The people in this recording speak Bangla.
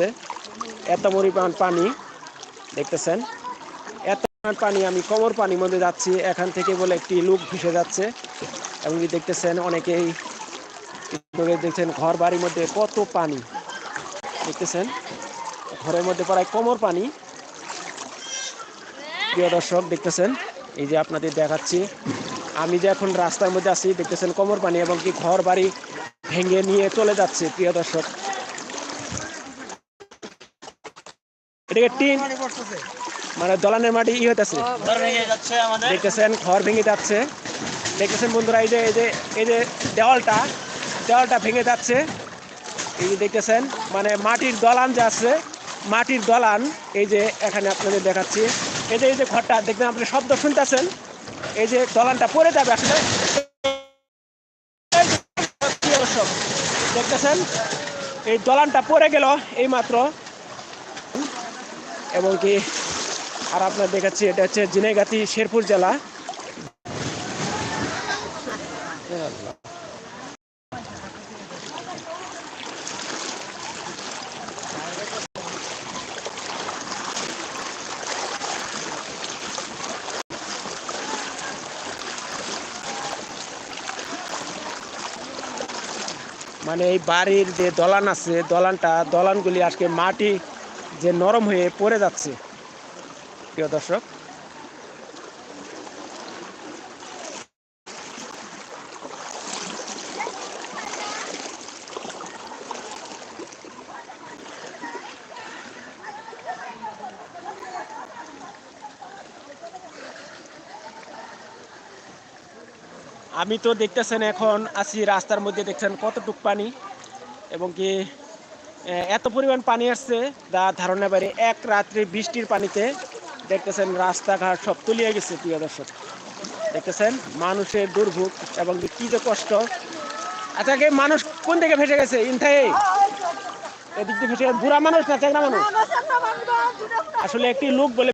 মধ্যে। এত পরিমাণ পানি, দেখতেছেন? এত পরিমাণ পানি, আমি কোমর পানির মধ্যে যাচ্ছি, এখান থেকে বলে একটি লোক ভেসে যাচ্ছে। এবং দেখতেছেন, অনেকেই দেখছেন, ঘর বাড়ির মধ্যে কত পানি। দেখতেছেন? ঘরের মধ্যে প্রায় কোমর পানি। প্রিয় দর্শক, দেখতেছেন? এই যে আপনাদের দেখাচ্ছি। আমি যে এখন রাস্তার মধ্যে আছি, দেখতেছেন কোমর পানি এবং কি ঘর বাড়ি ভেঙে নিয়ে চলে যাচ্ছে, প্রিয় দর্শক। এটাকে টিন মানে দলানের মাটি ই হতেছে দেখতেছেন ঘর ভেঙে যাচ্ছে দেখতেছেন বন্ধুরা এই যে এই যে এই যে দেওয়ালটা দেওয়ালটা ভেঙে যাচ্ছে এই যে দেখতেছেন মানে মাটির দলান যে আছে মাটির দলান এই যে এখানে আপনাদের দেখাচ্ছি এই যে এই যে ঘরটা দেখবেন আপনি শব্দ শুনতেছেন এই যে দলানটা পড়ে যাবে আসলে দেখতেছেন এই দলানটা পড়ে গেল এই মাত্র এবং কি আর আপনার দেখাচ্ছি, এটা হচ্ছে জিনেগাতি শেরপুর জেলা। মানে এই বাড়ির যে দলান আছে, দলানটা, দলানগুলি আজকে মাটি যে নরম হয়ে পড়ে যাচ্ছে। প্রিয় দর্শক। আমি তো দেখতেছেন এখন, আছি রাস্তার মধ্যে দেখছেন কতটুক পানি এবং কি এত পরিমাণ পানি আসছে যা ধারণা বাইরে এক রাত্রে বৃষ্টির পানিতে দেখতেছেন রাস্তাঘাট সব তলিয়ে গেছে প্রিয় দর্শক। দেখতেছেন মানুষের দুর্ভোগ এবং কি যে কষ্ট। আচ্ছা কে মানুষ কোন দিকে ফেসে গেছে? ইনথাই? এদিক দিয়ে ফেসে বুড়া মানুষ না চেকনা মানুষ। আসলে একটি লোক বলে